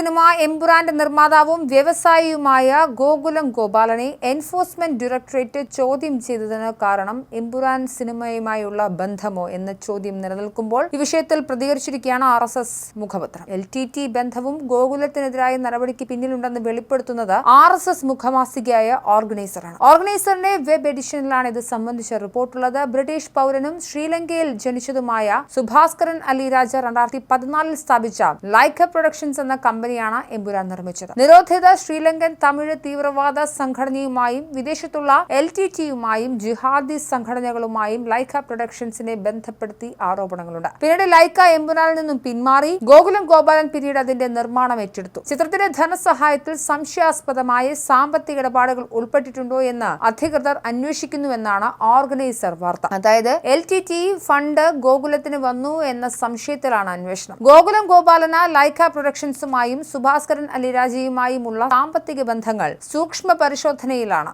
Cinema എംപുരാന്റെ നിർമ്മാതാവും വ്യവസായിയുമായ ഗോകുലം ഗോപാലനെ എൻഫോഴ്സ്മെന്റ് ഡയറക്ടറേറ്റ് ചോദ്യം ചെയ്തതിന് കാരണം എംപുരാൻ സിനിമയുമായുള്ള ബന്ധമോ എന്ന ചോദ്യം നിലനിൽക്കുമ്പോൾ ഈ വിഷയത്തിൽ പ്രതികരിച്ചിരിക്കുകയാണ് ആർ എസ് എസ് മുഖപത്രം. എൽ ടി ടി ബന്ധവും ഗോകുലത്തിനെതിരായ നടപടിക്ക് പിന്നിലുണ്ടെന്ന് വെളിപ്പെടുത്തുന്നത് ആർ എസ് എസ് മുഖമാസികയായ ഓർഗനൈസറാണ്. ഓർഗനൈസറിന്റെ വെബ് എഡിഷനിലാണ് ഇത് സംബന്ധിച്ച റിപ്പോർട്ടുള്ളത്. ബ്രിട്ടീഷ് പൗരനും ശ്രീലങ്കയിൽ ജനിച്ചതുമായ സുഭാസ്കരൻ അലി രാജ രണ്ടായിരത്തി പതിനാലിൽ സ്ഥാപിച്ച ലൈക്ക പ്രൊഡക്ഷൻസ് എന്ന കമ്പനിയാണ് എമ്പുരാൻ നിർമ്മിച്ചത്. നിരോധിത ശ്രീലങ്കൻ തമിഴ് തീവ്രവാദ സംഘടനയുമായും വിദേശത്തുള്ള എൽ ടി ടിയുമായും ജിഹാദി സംഘടനകളുമായും ലൈക്ക പ്രൊഡക്ഷൻസിനെ ബന്ധപ്പെടുത്തി ആരോപണങ്ങളുണ്ട്. പിന്നീട് ലൈക്ക എമ്പുരാനിൽ നിന്നും പിന്മാറി ഗോകുലം ഗോപാലൻ പിന്നീട് അതിന്റെ നിർമ്മാണം ഏറ്റെടുത്തു. ചിത്രത്തിന്റെ ധനസഹായത്തിൽ സംശയാസ്പദമായ സാമ്പത്തിക ഇടപാടുകൾ ഉൾപ്പെട്ടിട്ടുണ്ടോ എന്ന് അധികൃതർ അന്വേഷിക്കുന്നുവെന്നാണ് ഓർഗനൈസർ വാർത്ത. അതായത് എൽ ടി ടി ഫണ്ട് ഗോകുലത്തിന് വന്നു എന്ന സംശയത്തിലാണ് അന്വേഷണം. ഗോകുലം ഗോപാലന ലൈക്ക പ്രൊഡക്ഷൻസുമായും സുഭാസ്കരൻ അലിരാജയുമായുമുള്ള സാമ്പത്തിക ബന്ധങ്ങൾ സൂക്ഷ്മ പരിശോധനയിലാണ്.